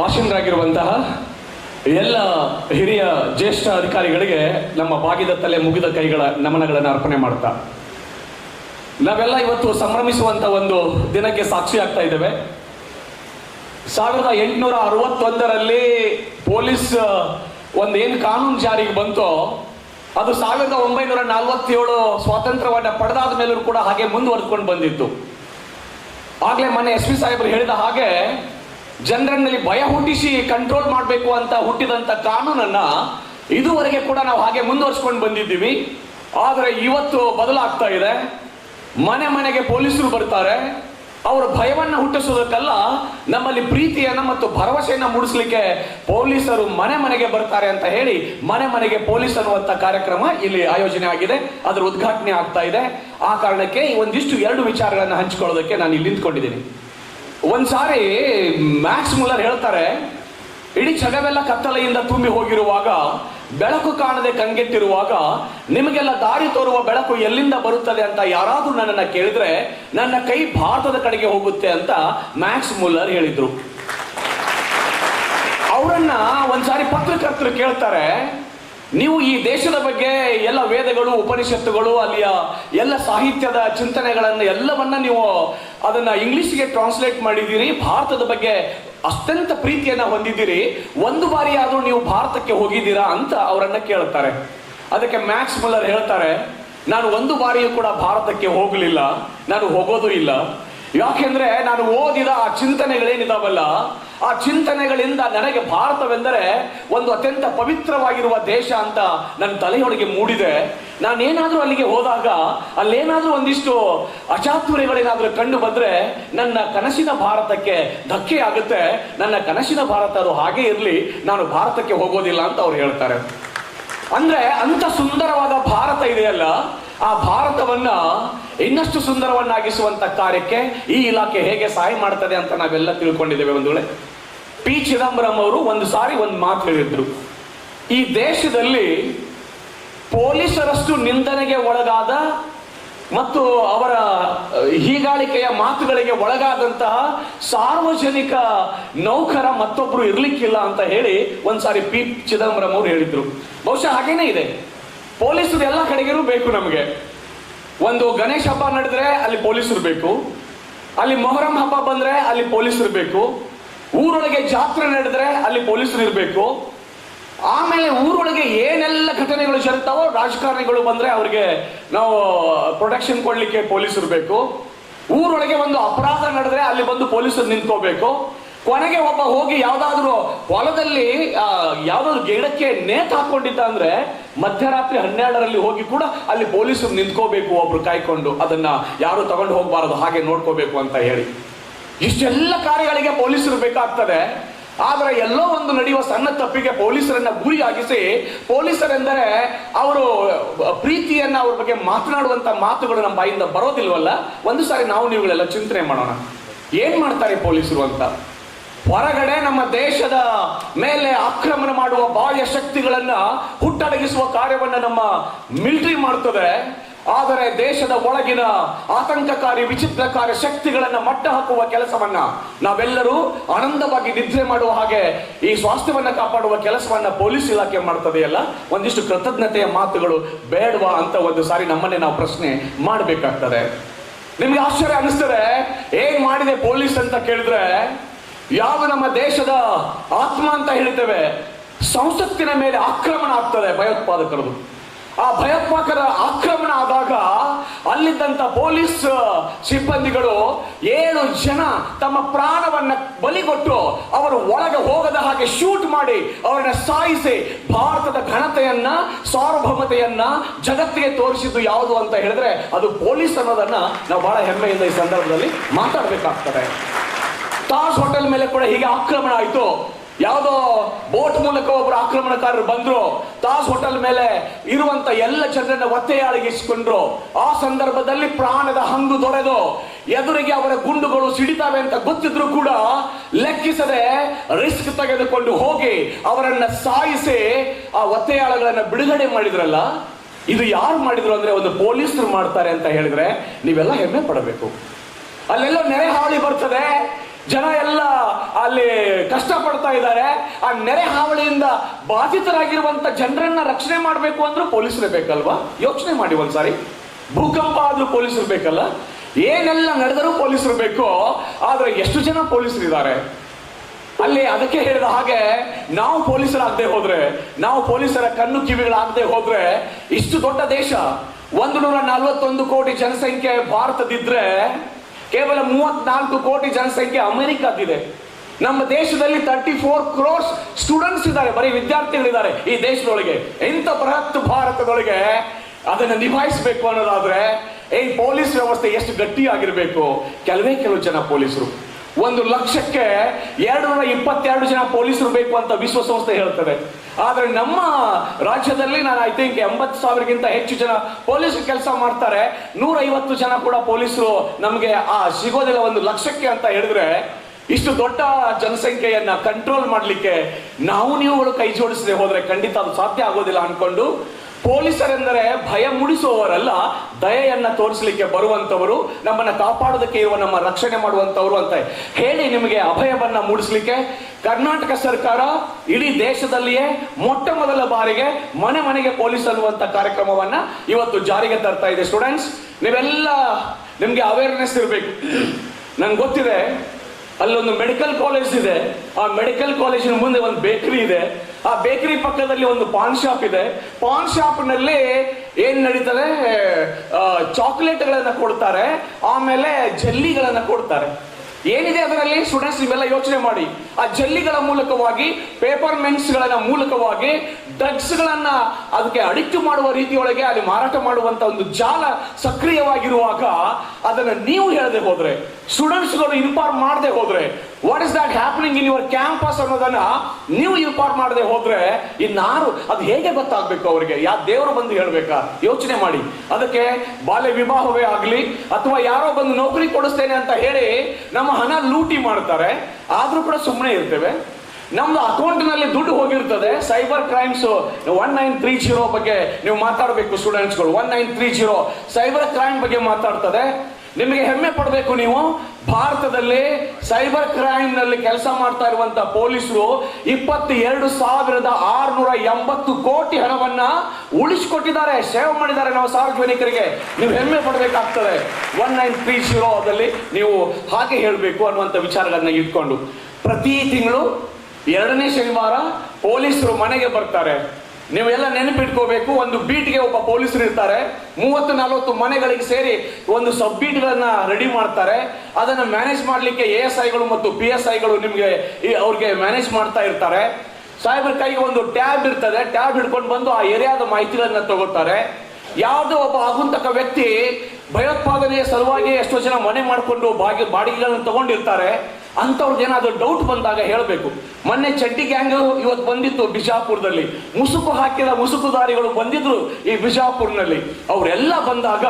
ಆಶೀನರಾಗಿರುವಂತಹ ಎಲ್ಲ ಹಿರಿಯ ಜ್ಯೇಷ್ಠ ಅಧಿಕಾರಿಗಳಿಗೆ ನಮ್ಮ ಬಾಗಿದ ತಲೆ ಮುಗಿದ ಕೈಗಳ ನಮನಗಳನ್ನು ಅರ್ಪಣೆ ಮಾಡ್ತಾ. ನಾವೆಲ್ಲ ಇವತ್ತು ಸಂಭ್ರಮಿಸುವಂತ ಒಂದು ದಿನಕ್ಕೆ ಸಾಕ್ಷಿ ಆಗ್ತಾ ಇದ್ದೇವೆ. ಸಾವಿರದ ಎಂಟುನೂರ ಅರವತ್ತೊಂದರಲ್ಲಿ ಪೊಲೀಸ್ ಒಂದೇನು ಕಾನೂನು ಜಾರಿಗೆ ಬಂತೋ, ಅದು ಸಾವಿರದ ಒಂಬೈನೂರ ನಲವತ್ತೇಳು ಸ್ವಾತಂತ್ರ್ಯವನ್ನ ಪಡೆದಾದ ಮೇಲೂ ಕೂಡ ಹಾಗೆ ಮುಂದುವರೆದುಕೊಂಡು ಬಂದಿತ್ತು. ಆಗ್ಲೇ ಮೊನ್ನೆ ಎಸ್ ಪಿ ಸಾಹೇಬರು ಹೇಳಿದ ಹಾಗೆ ಜನರಲ್ಲಿ ಭಯ ಹುಟ್ಟಿಸಿ ಕಂಟ್ರೋಲ್ ಮಾಡಬೇಕು ಅಂತ ಹುಟ್ಟಿದಂತ ಕಾನೂನನ್ನ ಇದುವರೆಗೆ ಕೂಡ ನಾವು ಹಾಗೆ ಮುಂದುವರ್ಸ್ಕೊಂಡು ಬಂದಿದ್ದೀವಿ. ಆದರೆ ಇವತ್ತು ಬದಲಾಗ್ತಾ ಇದೆ. ಮನೆ ಮನೆಗೆ ಪೊಲೀಸರು ಬರ್ತಾರೆ. ಅವರು ಭಯವನ್ನ ಹುಟ್ಟಿಸೋದಕ್ಕೆಲ್ಲ, ನಮ್ಮಲ್ಲಿ ಪ್ರೀತಿಯನ್ನ ಮತ್ತು ಭರವಸೆಯನ್ನು ಮೂಡಿಸಲಿಕ್ಕೆ ಪೊಲೀಸರು ಮನೆ ಮನೆಗೆ ಬರ್ತಾರೆ ಅಂತ ಹೇಳಿ ಮನೆ ಮನೆಗೆ ಪೊಲೀಸ್ ಅನ್ನುವಂತ ಕಾರ್ಯಕ್ರಮ ಇಲ್ಲಿ ಆಯೋಜನೆ ಆಗಿದೆ. ಅದರ ಉದ್ಘಾಟನೆ ಆಗ್ತಾ ಇದೆ. ಆ ಕಾರಣಕ್ಕೆ ಒಂದಿಷ್ಟು ಎರಡು ವಿಚಾರಗಳನ್ನು ಹಂಚಿಕೊಳ್ಳೋದಕ್ಕೆ ನಾನು ಇಲ್ಲಿ ನಿಂತ್ಕೊಂಡಿದ್ದೀನಿ. ಒಂದ್ಸಾರಿ ಮ್ಯಾಕ್ಸ್ ಮುಲ್ಲರ್ ಹೇಳ್ತಾರೆ, ಇಡೀ ಜಗವೆಲ್ಲ ಕತ್ತಲೆಯಿಂದ ತುಂಬಿ ಹೋಗಿರುವಾಗ, ಬೆಳಕು ಕಾಣದೆ ಕಂಗೆಟ್ಟಿರುವಾಗ, ನಿಮಗೆಲ್ಲ ದಾರಿ ತೋರುವ ಬೆಳಕು ಎಲ್ಲಿಂದ ಬರುತ್ತದೆ ಅಂತ ಯಾರಾದರೂ ನನ್ನನ್ನು ಕೇಳಿದ್ರೆ, ನನ್ನ ಕೈ ಭಾರತದ ಕಡೆಗೆ ಹೋಗುತ್ತೆ ಅಂತ ಮ್ಯಾಕ್ಸ್ ಮುಲ್ಲರ್ ಹೇಳಿದ್ರು. ಅವರನ್ನ ಒಂದ್ಸಾರಿ ಪತ್ರಕರ್ತರು ಕೇಳ್ತಾರೆ ನೀವು ಈ ದೇಶದ ಬಗ್ಗೆ ಎಲ್ಲ ವೇದಗಳು, ಉಪನಿಷತ್ತುಗಳು, ಅಲ್ಲಿಯ ಎಲ್ಲ ಸಾಹಿತ್ಯದ ಚಿಂತನೆಗಳನ್ನು ಎಲ್ಲವನ್ನ ನೀವು ಅದನ್ನ ಇಂಗ್ಲಿಷ್ಗೆ ಟ್ರಾನ್ಸ್ಲೇಟ್ ಮಾಡಿದ್ದೀರಿ, ಭಾರತದ ಬಗ್ಗೆ ಅತ್ಯಂತ ಪ್ರೀತಿಯನ್ನ ಹೊಂದಿದ್ದೀರಿ, ಒಂದು ಬಾರಿ ಆದರೂ ನೀವು ಭಾರತಕ್ಕೆ ಹೋಗಿದ್ದೀರಾ ಅಂತ ಅವರನ್ನ ಕೇಳ್ತಾರೆ. ಅದಕ್ಕೆ ಮ್ಯಾಕ್ಸ್ ಮುಲ್ಲರ್ ಹೇಳ್ತಾರೆ, ನಾನು ಒಂದು ಬಾರಿಯೂ ಕೂಡ ಭಾರತಕ್ಕೆ ಹೋಗಲಿಲ್ಲ, ನಾನು ಹೋಗೋದು ಇಲ್ಲ. ಯಾಕೆಂದ್ರೆ ನಾನು ಓದಿದ ಆ ಚಿಂತನೆಗಳೇನಿದಾವಲ್ಲ, ಆ ಚಿಂತನೆಗಳಿಂದ ನನಗೆ ಭಾರತವೆಂದರೆ ಒಂದು ಅತ್ಯಂತ ಪವಿತ್ರವಾಗಿರುವ ದೇಶ ಅಂತ ನನ್ನ ತಲೆಯೊಳಗೆ ಮೂಡಿದೆ. ನಾನೇನಾದರೂ ಅಲ್ಲಿಗೆ ಹೋದಾಗ, ಅಲ್ಲೇನಾದರೂ ಒಂದಿಷ್ಟು ಅಚಾತುರ್ಯಗಳೇನಾದ್ರೂ ಕಂಡು ಬಂದರೆ ನನ್ನ ಕನಸಿನ ಭಾರತಕ್ಕೆ ಧಕ್ಕೆ ಆಗುತ್ತೆ. ನನ್ನ ಕನಸಿನ ಭಾರತ ಅದು ಹಾಗೆ ಇರಲಿ, ನಾನು ಭಾರತಕ್ಕೆ ಹೋಗೋದಿಲ್ಲ ಅಂತ ಅವ್ರು ಹೇಳ್ತಾರೆ. ಅಂದ್ರೆ ಅಂತ ಸುಂದರವಾದ ಭಾರತ ಇದೆಯಲ್ಲ, ಆ ಭಾರತವನ್ನ ಇನ್ನಷ್ಟು ಸುಂದರವನ್ನಾಗಿಸುವಂತ ಕಾರ್ಯಕ್ಕೆ ಈ ಇಲಾಖೆ ಹೇಗೆ ಸಹಾಯ ಮಾಡ್ತದೆ ಅಂತ ನಾವೆಲ್ಲ ತಿಳ್ಕೊಂಡಿದ್ದೇವೆ ಒಂದು ವೇಳೆ. ಪಿ. ಚಿದಂಬರಂ ಅವರು ಒಂದು ಸಾರಿ ಒಂದು ಮಾತು ಹೇಳಿದ್ರು. ಈ ದೇಶದಲ್ಲಿ ಪೊಲೀಸರಷ್ಟು ನಿಂದನೆಗೆ ಒಳಗಾದ ಮತ್ತು ಅವರ ಹೀಗಾಳಿಕೆಯ ಮಾತುಗಳಿಗೆ ಒಳಗಾದಂತಹ ಸಾರ್ವಜನಿಕ ನೌಕರ ಮತ್ತೊಬ್ರು ಇರ್ಲಿಕ್ಕಿಲ್ಲ ಅಂತ ಹೇಳಿ ಒಂದ್ಸಾರಿ ಪಿ. ಚಿದಂಬರಂ ಅವರು ಹೇಳಿದ್ರು. ಬಹುಶಃ ಹಾಗೇನೇ ಇದೆ. ಪೊಲೀಸರು ಎಲ್ಲ ಕಡೆಗೂ ಬೇಕು ನಮಗೆ. ಒಂದು ಗಣೇಶ ಹಬ್ಬ ನಡೆದ್ರೆ ಅಲ್ಲಿ ಪೊಲೀಸರು ಬೇಕು. ಅಲ್ಲಿ ಮೊಹರಂ ಹಬ್ಬ ಬಂದ್ರೆ ಅಲ್ಲಿ ಪೊಲೀಸರು ಬೇಕು. ಊರೊಳಗೆ ಜಾತ್ರೆ ನಡೆದ್ರೆ ಅಲ್ಲಿ ಪೊಲೀಸರು ಇರಬೇಕು. ಆಮೇಲೆ ಊರೊಳಗೆ ಏನೆಲ್ಲ ಘಟನೆಗಳು ಜರುಗ್ತಾವೋ ರಾಜಕಾರಣಿಗಳು ಬಂದ್ರೆ ಅವ್ರಿಗೆ ನಾವು ಪ್ರೊಟೆಕ್ಷನ್ ಕೊಡ್ಲಿಕ್ಕೆ ಪೊಲೀಸರು ಬೇಕು ಊರೊಳಗೆ ಒಂದು ಅಪರಾಧ ನಡೆದ್ರೆ ಅಲ್ಲಿ ಬಂದು ಪೊಲೀಸರು ನಿಂತ್ಕೋಬೇಕು. ಕೊನೆಗೆ ಒಬ್ಬ ಹೋಗಿ ಯಾವ್ದಾದ್ರು ಹೊಲದಲ್ಲಿ ಯಾವ್ದಾದ್ರು ಗಿಡಕ್ಕೆ ನೇತ್ ಹಾಕೊಂಡಿದ್ದ ಅಂದ್ರೆ ಮಧ್ಯರಾತ್ರಿ ಹನ್ನೆರಡರಲ್ಲಿ ಹೋಗಿ ಕೂಡ ಅಲ್ಲಿ ಪೊಲೀಸರು ನಿಂತ್ಕೋಬೇಕು ಒಬ್ರು ಕಾಯ್ಕೊಂಡು, ಅದನ್ನ ಯಾರು ತಗೊಂಡು ಹೋಗ್ಬಾರದು, ಹಾಗೆ ನೋಡ್ಕೋಬೇಕು ಅಂತ ಹೇಳಿ. ಇಷ್ಟೆಲ್ಲ ಕಾರ್ಯಗಳಿಗೆ ಪೊಲೀಸರು ಬೇಕಾಗ್ತದೆ ಆದ್ರೆ ಎಲ್ಲೋ ಒಂದು ನಡೆಯುವ ಸಣ್ಣ ತಪ್ಪಿಗೆ ಪೊಲೀಸರನ್ನ ಗುರಿಯಾಗಿಸಿ ಪೊಲೀಸರೆಂದರೆ ಅವರು ಪ್ರೀತಿಯನ್ನ ಅವ್ರ ಬಗ್ಗೆ ಮಾತನಾಡುವಂತ ಮಾತುಗಳು ನಮ್ಮ ಬಾಯಿಂದ ಬರೋದಿಲ್ವಲ್ಲ? ಒಂದು ಸಾರಿ ನಾವು ನೀವುಗಳೆಲ್ಲ ಚಿಂತನೆ ಮಾಡೋಣ. ಏನ್ ಮಾಡ್ತಾರೆ ಪೊಲೀಸರು ಅಂತ? ಹೊರಗಡೆ ನಮ್ಮ ದೇಶದ ಮೇಲೆ ಆಕ್ರಮಣ ಮಾಡುವ ಬಾಹ್ಯ ಶಕ್ತಿಗಳನ್ನ ಹುಟ್ಟಡಗಿಸುವ ಕಾರ್ಯವನ್ನ ನಮ್ಮ ಮಿಲಿಟರಿ ಮಾಡ್ತದೆ. ಆದರೆ ದೇಶದ ಒಳಗಿನ ಆತಂಕಕಾರಿ, ವಿಚಿತ್ರಕಾರಿ ಶಕ್ತಿಗಳನ್ನ ಮಟ್ಟ ಹಾಕುವ ಕೆಲಸವನ್ನ ನಾವೆಲ್ಲರೂ ಆನಂದವಾಗಿ ನಿದ್ರೆ ಮಾಡುವ ಹಾಗೆ ಈ ಸ್ವಾಸ್ಥ್ಯವನ್ನ ಕಾಪಾಡುವ ಕೆಲಸವನ್ನ ಪೊಲೀಸ್ ಇಲಾಖೆ ಮಾಡ್ತದೆಯಲ್ಲ ಒಂದಿಷ್ಟು ಕೃತಜ್ಞತೆಯ ಮಾತುಗಳು ಬೇಡವಾ ಅಂತ ಒಂದು ಸಾರಿ ನಮ್ಮನ್ನೇ ನಾವು ಪ್ರಶ್ನೆ ಮಾಡಬೇಕಾಗ್ತದೆ. ನಿಮ್ಗೆ ಆಶ್ಚರ್ಯ ಅನಿಸ್ತದೆ, ಏನ್ ಮಾಡಿದೆ ಪೊಲೀಸ್ ಅಂತ ಕೇಳಿದ್ರೆ, ಯಾವ ನಮ್ಮ ದೇಶದ ಆತ್ಮ ಅಂತ ಹೇಳ್ತೇವೆ ಸಂಸತ್ತಿನ ಮೇಲೆ ಆಕ್ರಮಣ ಆಗ್ತದೆ ಭಯೋತ್ಪಾದಕರದು. ಆ ಭಯೋತ್ಪಾದಕರ ಆಕ್ರಮಣ ಆದಾಗ ಅಲ್ಲಿದ್ದಂತ ಪೊಲೀಸ್ ಸಿಬ್ಬಂದಿಗಳು ಏಳು ಜನ ತಮ್ಮ ಪ್ರಾಣವನ್ನ ಬಲಿಗೊಟ್ಟು ಅವರು ಒಳಗೆ ಹೋಗದ ಹಾಗೆ ಶೂಟ್ ಮಾಡಿ ಅವರನ್ನ ಸಾಯಿಸಿ ಭಾರತದ ಘನತೆಯನ್ನ, ಸಾರ್ವಭೌಮತೆಯನ್ನ ಜಗತ್ತಿಗೆ ತೋರಿಸಿದ್ದು ಯಾವುದು ಅಂತ ಹೇಳಿದ್ರೆ ಅದು ಪೊಲೀಸ್ ಅನ್ನೋದನ್ನ ನಾವು ಬಹಳ ಹೆಮ್ಮೆಯಿಂದ ಈ ಸಂದರ್ಭದಲ್ಲಿ ಮಾತಾಡಬೇಕಾಗ್ತದೆ. ತಾಜ್ ಹೋಟೆಲ್ ಮೇಲೆ ಕೂಡ ಹೀಗೆ ಆಕ್ರಮಣ ಆಯ್ತು. ಯಾವುದೋ ಬೋಟ್ ಮೂಲಕ ಒಬ್ರು ಆಕ್ರಮಣಕಾರರು ಬಂದ್ರು. ತಾಜ್ ಹೋಟೆಲ್ ಮೇಲೆ ಇರುವಂತ ಎಲ್ಲ ಜನರನ್ನ ಒತ್ತೆಯಾಳಗಿಸಿಕೊಂಡ್ರು ಆ ಸಂದರ್ಭದಲ್ಲಿ ಪ್ರಾಣದ ಹಂಗು ದೊರೆದು ಎದುರಿಗೆ ಅವರ ಗುಂಡುಗಳು ಸಿಡಿತಾವೆ ಅಂತ ಗೊತ್ತಿದ್ರು ಕೂಡ ಲೆಕ್ಕಿಸದೆ ರಿಸ್ಕ್ ತೆಗೆದುಕೊಂಡು ಹೋಗಿ ಅವರನ್ನ ಸಾಯಿಸಿ ಆ ಒತ್ತೆಯಾಳಗಳನ್ನ ಬಿಡುಗಡೆ ಮಾಡಿದ್ರಲ್ಲ? ಇದು ಯಾರು ಮಾಡಿದ್ರು ಅಂದ್ರೆ ಒಂದು ಪೊಲೀಸರು ಮಾಡ್ತಾರೆ ಅಂತ ಹೇಳಿದ್ರೆ ನೀವೆಲ್ಲ ಹೆಮ್ಮೆ ಪಡಬೇಕು. ಅಲ್ಲೆಲ್ಲ ನೆರೆ ಹಾಳಿ ಬರ್ತದೆ. ಜನ ಎಲ್ಲ ಅಲ್ಲಿ ಕಷ್ಟ ಪಡ್ತಾ ಇದ್ದಾರೆ. ಆ ನೆರೆ ಹಾವಳಿಯಿಂದ ಬಾಧಿತರಾಗಿರುವಂತ ಜನರನ್ನ ರಕ್ಷಣೆ ಮಾಡಬೇಕು ಅಂದ್ರೂ ಪೊಲೀಸರೇ ಬೇಕಲ್ವಾ? ಯೋಚನೆ ಮಾಡಿ ಒಂದ್ಸಾರಿ. ಭೂಕಂಪ ಆದ್ರೂ ಪೊಲೀಸರು ಬೇಕಲ್ಲ? ಏನೆಲ್ಲ ನಡೆದರೂ ಪೊಲೀಸರು ಬೇಕು, ಆದ್ರೆ ಎಷ್ಟು ಜನ ಪೊಲೀಸರು ಇದ್ದಾರೆ? ಅಲ್ಲಿ ಅದಕ್ಕೆ ಹೇಳಿದ ಹಾಗೆ, ನಾವು ಪೊಲೀಸರಾಗದೆ ಹೋದ್ರೆ, ನಾವು ಪೊಲೀಸರ ಕಣ್ಣು ಕಿವಿಗಳಾಗದೆ ಹೋದ್ರೆ, ಇಷ್ಟು ದೊಡ್ಡ ದೇಶ, ಒಂದು ನೂರ ನಲವತ್ತೊಂದು ಕೋಟಿ ಜನಸಂಖ್ಯೆ ಭಾರತದಿದ್ರೆ ಕೇವಲ ಮೂವತ್ನಾಲ್ಕು ಕೋಟಿ ಜನಸಂಖ್ಯೆ ಅಮೆರಿಕದಿದೆ ನಮ್ಮ ದೇಶದಲ್ಲಿ ತರ್ಟಿ ಫೋರ್ ಕ್ರೋರ್ಸ್ ಸ್ಟೂಡೆಂಟ್ಸ್ ಇದ್ದಾರೆ, ಬರೀ ವಿದ್ಯಾರ್ಥಿಗಳಿದ್ದಾರೆ ಈ ದೇಶದೊಳಗೆ. ಇಂಥ ಬೃಹತ್ ಭಾರತದೊಳಗೆ ಅದನ್ನು ನಿಭಾಯಿಸಬೇಕು ಅನ್ನೋದಾದ್ರೆ ಈ ಪೊಲೀಸ್ ವ್ಯವಸ್ಥೆ ಎಷ್ಟು ಗಟ್ಟಿಯಾಗಿರಬೇಕು. ಕೆಲವೇ ಕೆಲವು ಜನ ಪೊಲೀಸರು. ಒಂದು ಲಕ್ಷಕ್ಕೆ ಎರಡು ನೂರ ಇಪ್ಪತ್ತೆರಡು ಜನ ಪೊಲೀಸರು ಬೇಕು ಅಂತ ವಿಶ್ವಸಂಸ್ಥೆ ಹೇಳ್ತದೆ. ಆದ್ರೆ ನಮ್ಮ ರಾಜ್ಯದಲ್ಲಿ ನಾನು ಐ ಥಿಂಕ್ ಎಂಬತ್ತು ಸಾವಿರಕ್ಕಿಂತ ಹೆಚ್ಚು ಜನ ಪೊಲೀಸ್ ಕೆಲಸ ಮಾಡ್ತಾರೆ. ನೂರ ಐವತ್ತು ಜನ ಕೂಡ ಪೊಲೀಸರು ನಮಗೆ ಆ ಸಿಗೋದಿಲ್ಲ ಒಂದು ಲಕ್ಷಕ್ಕೆ ಅಂತ ಹೇಳಿದ್ರೆ ಇಷ್ಟು ದೊಡ್ಡ ಜನಸಂಖ್ಯೆಯನ್ನ ಕಂಟ್ರೋಲ್ ಮಾಡಲಿಕ್ಕೆ ನಾವು ನೀವುಗಳು ಕೈ ಜೋಡಿಸದೆ ಹೋದ್ರೆ ಖಂಡಿತ ಅದು ಸಾಧ್ಯ ಆಗೋದಿಲ್ಲ ಅನ್ಕೊಂಡು ಪೊಲೀಸರೆಂದರೆ ಭಯ ಮೂಡಿಸುವವರಲ್ಲ, ದಯೆಯನ್ನ ತೋರಿಸಲಿಕ್ಕೆ ಬರುವಂತವರು ನಮ್ಮನ್ನ ಕಾಪಾಡೋದಕ್ಕೆ ಇರುವ ನಮ್ಮ ರಕ್ಷಣೆ ಮಾಡುವಂತವರು ಅಂತ ಹೇಳಿ ನಿಮಗೆ ಅಭಯವನ್ನ ಮೂಡಿಸಲಿಕ್ಕೆ ಕರ್ನಾಟಕ ಸರ್ಕಾರ ಇಡೀ ದೇಶದಲ್ಲಿಯೇ ಮೊಟ್ಟ ಮೊದಲ ಬಾರಿಗೆ ಮನೆ ಮನೆಗೆ ಪೊಲೀಸ್ ಅನ್ನುವಂತ ಕಾರ್ಯಕ್ರಮವನ್ನ ಇವತ್ತು ಜಾರಿಗೆ ತರ್ತಾ ಇದೆ. ಸ್ಟೂಡೆಂಟ್ಸ್ ನೀವೆಲ್ಲ ನಿಮ್ಗೆ ಅವೇರ್ನೆಸ್ ಇರಬೇಕು. ನನ್ಗೆ ಗೊತ್ತಿದೆ ಅಲ್ಲೊಂದು ಮೆಡಿಕಲ್ ಕಾಲೇಜ್ ಇದೆ. ಆ ಮೆಡಿಕಲ್ ಕಾಲೇಜಿನ ಮುಂದೆ ಒಂದು ಬೇಕರಿ ಇದೆ. ಆ ಬೇಕರಿ ಪಕ್ಕದಲ್ಲಿ ಒಂದು ಪಾನ್ ಶಾಪ್ ಇದೆ. ಪಾನ್ ಶಾಪ್ನಲ್ಲಿ ಏನ್ ನಡೀತಾರೆ ಚಾಕ್ಲೇಟ್ಗಳನ್ನ ಕೊಡ್ತಾರೆ. ಆಮೇಲೆ ಜಲ್ಲಿಗಳನ್ನ ಕೊಡ್ತಾರೆ. ಏನಿದೆ ಅದರಲ್ಲಿ? ಸ್ಟೂಡೆಂಟ್ಸ್ ನೀವೆಲ್ಲ ಯೋಚನೆ ಮಾಡಿ. ಆ ಜಲ್ಲಿಗಳ ಮೂಲಕವಾಗಿ ಪೇಪರ್ ಗಳನ್ನ ಮೂಲಕವಾಗಿ ಡ್ರಗ್ಸ್ ಗಳನ್ನ ಅದಕ್ಕೆ ಅಡಿಕ್ಟ್ ಮಾಡುವ ರೀತಿಯೊಳಗೆ ಅಲ್ಲಿ ಮಾರಾಟ ಮಾಡುವಂತ ಒಂದು ಜಾಲ ಸಕ್ರಿಯವಾಗಿರುವಾಗ ಅದನ್ನ ನೀವು ಹೇಳದೆ ಹೋದ್ರೆ ಸ್ಟೂಡೆಂಟ್ಸ್ಗಳು ಇನ್ಫಾರ್ಮ್ ಮಾಡದೆ ಹೋದ್ರೆ what is that happening in your campus ಅನ್ನೋದನ್ನ ನೀವು ಇಂಪಾರ್ಟ್ ಮಾಡದೆ ಹೋದ್ರೆ ಇನ್ನಾರು, ಅದು ಹೇಗೆ ಗೊತ್ತಾಗ್ಬೇಕು ಅವರಿಗೆ? ಯಾವ ದೇವರು ಬಂದು ಹೇಳ್ಬೇಕಾ? ಯೋಚನೆ ಮಾಡಿ. ಅದಕ್ಕೆ ಬಾಲ್ಯ ವಿವಾಹವೇ ಆಗಲಿ, ಅಥವಾ ಯಾರೋ ಬಂದು ನೌಕರಿ ಕೊಡಿಸ್ತೇನೆ ಅಂತ ಹೇಳಿ ನಮ್ಮ ಹಣ ಲೂಟಿ ಮಾಡ್ತಾರೆ. ಆದರೂ ಕೂಡ ಸುಮ್ಮನೆ ಇರ್ತೇವೆ. ನಮ್ದು ಅಕೌಂಟ್ನಲ್ಲಿ ದುಡ್ಡು ಹೋಗಿರ್ತದೆ. Cyber crimes one nine three zero ಬಗ್ಗೆ ನೀವು ಮಾತಾಡಬೇಕು ಸ್ಟೂಡೆಂಟ್ಸ್ಗಳು one nine three zero cyber crime ಬಗ್ಗೆ ಮಾತಾಡ್ತದೆ. ನಿಮಗೆ ಹೆಮ್ಮೆ ಪಡಬೇಕು ನೀವು? ಭಾರತದಲ್ಲಿ ಸೈಬರ್ ಕ್ರೈಮ್ನಲ್ಲಿ ಕೆಲಸ ಮಾಡ್ತಾ ಇರುವಂತ ಪೊಲೀಸರು ಇಪ್ಪತ್ತು ಎರಡು ಸಾವಿರದ ಆರುನೂರ ಎಂಬತ್ತು ಕೋಟಿ ಹಣವನ್ನ ಉಳಿಸಿಕೊಟ್ಟಿದ್ದಾರೆ, ಸೇವ್ ಮಾಡಿದ್ದಾರೆ ನಾವು ಸಾರ್ವಜನಿಕರಿಗೆ. ನೀವು ಹೆಮ್ಮೆ ಪಡಬೇಕಾಗ್ತದೆ. ಒನ್ ನೈನ್ ತ್ರೀ ಜೀರೋದಲ್ಲಿ ನೀವು ಹಾಗೆ ಹೇಳಬೇಕು ಅನ್ನುವಂಥ ವಿಚಾರಗಳನ್ನ ಇಟ್ಕೊಂಡು. ಪ್ರತಿ ತಿಂಗಳು ಎರಡನೇ ಶನಿವಾರ ಪೊಲೀಸರು ಮನೆಗೆ ಬರ್ತಾರೆ. ನೀವೆಲ್ಲ ನೆನಪಿಟ್ಕೋಬೇಕು, ಒಂದು ಬೀಟ್ಗೆ ಒಬ್ಬ ಪೊಲೀಸರು ಇರ್ತಾರೆ, ಮೂವತ್ತು, ನಲವತ್ತು ಮನೆಗಳಿಗೆ ಸೇರಿ ಒಂದು ಸಬ್ ಬೀಟ್ಗಳನ್ನ ರೆಡಿ ಮಾಡ್ತಾರೆ. ಅದನ್ನ ಮ್ಯಾನೇಜ್ ಮಾಡಲಿಕ್ಕೆ ಎ ಎಸ್ ಐಗಳು ಮತ್ತು ಪಿ ಎಸ್ ಐಗಳು ನಿಮಗೆ ಅವ್ರಿಗೆ ಮ್ಯಾನೇಜ್ ಮಾಡ್ತಾ ಇರ್ತಾರೆ. ಸಾಹೇಬ್ರ ಕೈಗೆ ಒಂದು ಟ್ಯಾಬ್ ಇರ್ತದೆ, ಟ್ಯಾಬ್ ಹಿಡ್ಕೊಂಡು ಬಂದು ಆ ಏರಿಯಾದ ಮಾಹಿತಿಗಳನ್ನ ತಗೋತಾರೆ. ಯಾವುದೋ ಒಬ್ಬ ಆಗುಂತಕ ವ್ಯಕ್ತಿ ಭಯೋತ್ಪಾದನೆಯ ಸಲುವಾಗಿ ಎಷ್ಟೋ ಜನ ಮನೆ ಮಾಡಿಕೊಂಡು ಬಾಗಿ, ಬಾಡಿಗೆಗಳನ್ನು ತಗೊಂಡಿರ್ತಾರೆ. ಅಂಥವ್ರದ್ದು ಏನಾದರೂ ಡೌಟ್ ಬಂದಾಗ ಹೇಳಬೇಕು. ಮೊನ್ನೆ ಚಡ್ಡಿ ಗ್ಯಾಂಗ್ ಇವತ್ತು ಬಂದಿತ್ತು ಬಿಜಾಪುರದಲ್ಲಿ. ಮುಸುಕು ಹಾಕಿದ ಮುಸುಕುದಾರಿಗಳು ಬಂದಿದ್ರು ಈ ಬಿಜಾಪುರ್ನಲ್ಲಿ. ಅವರೆಲ್ಲ ಬಂದಾಗ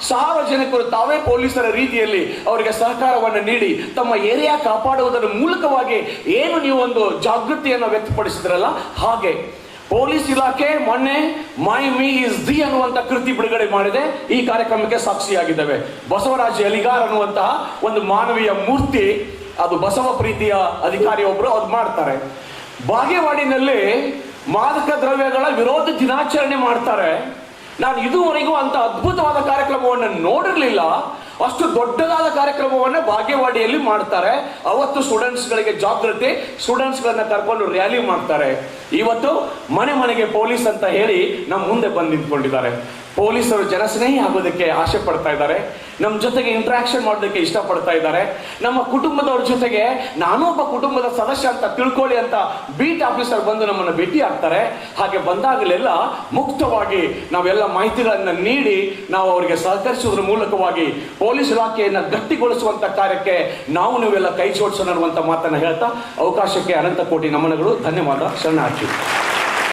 ಸಾರ್ವಜನಿಕರು ತಾವೇ ಪೊಲೀಸರ ರೀತಿಯಲ್ಲಿ ಅವರಿಗೆ ಸಹಕಾರವನ್ನು ನೀಡಿ ತಮ್ಮ ಏರಿಯಾ ಕಾಪಾಡುವುದರ ಮೂಲಕವಾಗಿ ಏನು ನೀವು ಒಂದು ಜಾಗೃತಿಯನ್ನು ವ್ಯಕ್ತಪಡಿಸಿದ್ರಲ್ಲ? ಹಾಗೆ. ಪೊಲೀಸ್ ಇಲಾಖೆ ಮೊನ್ನೆ ಮೈ ಮೀ ಇಸ್ ದಿ ಅನ್ನುವಂತ ಕೃತಿ ಬಿಡುಗಡೆ ಮಾಡಿದೆ. ಈ ಕಾರ್ಯಕ್ರಮಕ್ಕೆ ಸಾಕ್ಷಿಯಾಗಿದ್ದಾವೆ. ಬಸವರಾಜ್ ಅಲಿಗಾರ್ ಅನ್ನುವಂತಹ ಒಂದು ಮಾನವೀಯ ಮೂರ್ತಿ ಅದು ಬಸವ ಪ್ರೀತಿಯ ಅಧಿಕಾರಿ ಒಬ್ರು ಅದು ಮಾಡ್ತಾರೆ. ಬಾಗೇವಾಡಿನಲ್ಲಿ ಮಾದಕ ದ್ರವ್ಯಗಳ ವಿರೋಧ ದಿನಾಚರಣೆ ಮಾಡ್ತಾರೆ. ನಾನು ಇದುವರೆಗೂ ಅಂತ ಅದ್ಭುತವಾದ ಕಾರ್ಯಕ್ರಮವನ್ನು ನೋಡಿರಲಿಲ್ಲ. ಅಷ್ಟು ದೊಡ್ಡದಾದ ಕಾರ್ಯಕ್ರಮವನ್ನು ಬಾಗೇವಾಡಿಯಲ್ಲಿ ಮಾಡ್ತಾರೆ. ಅವತ್ತು ಸ್ಟೂಡೆಂಟ್ಸ್ ಗಳಿಗೆ ಜಾಗೃತಿ ಸ್ಟೂಡೆಂಟ್ಸ್ ಗಳನ್ನ ಕರ್ಕೊಂಡು ರ್ಯಾಲಿ ಮಾಡ್ತಾರೆ. ಇವತ್ತು ಮನೆ ಮನೆಗೆ ಪೊಲೀಸ್ ಅಂತ ಹೇಳಿ ನಮ್ಮ ಮುಂದೆ ಬಂದು ನಿಂತ್ಕೊಂಡಿದ್ದಾರೆ. ಪೊಲೀಸರು ಜನಸ್ನೇಹಿ ಆಗೋದಕ್ಕೆ ಆಸೆ ಪಡ್ತಾ ಇದ್ದಾರೆ. ನಮ್ಮ ಜೊತೆಗೆ ಇಂಟ್ರಾಕ್ಷನ್ ಮಾಡೋದಕ್ಕೆ ಇಷ್ಟಪಡ್ತಾ ಇದ್ದಾರೆ. ನಮ್ಮ ಕುಟುಂಬದವ್ರ ಜೊತೆಗೆ ನಾನೂ ಒಬ್ಬ ಕುಟುಂಬದ ಸದಸ್ಯ ಅಂತ ತಿಳ್ಕೊಳ್ಳಿ ಅಂತ ಬೀಟ್ ಆಫೀಸರ್ ಬಂದು ನಮ್ಮನ್ನು ಭೇಟಿ ಆಗ್ತಾರೆ. ಹಾಗೆ ಬಂದಾಗಲೆಲ್ಲ ಮುಕ್ತವಾಗಿ ನಾವೆಲ್ಲ ಮಾಹಿತಿಗಳನ್ನು ನೀಡಿ ನಾವು ಅವರಿಗೆ ಸಹಕರಿಸುವುದರ ಮೂಲಕವಾಗಿ ಪೊಲೀಸ್ ಇಲಾಖೆಯನ್ನು ಗಟ್ಟಿಗೊಳಿಸುವಂತ ಕಾರ್ಯಕ್ಕೆ ನಾವು ನೀವೆಲ್ಲ ಕೈ ಜೋಡಿಸೋಣ ಅನ್ನುವಂಥ ಮಾತನ್ನು ಹೇಳ್ತಾ ಅವಕಾಶಕ್ಕೆ ಅನಂತ ಕೋಟಿ ನಮನಗಳು. ಧನ್ಯವಾದ. ಶರಣಾರ್ಥಿ.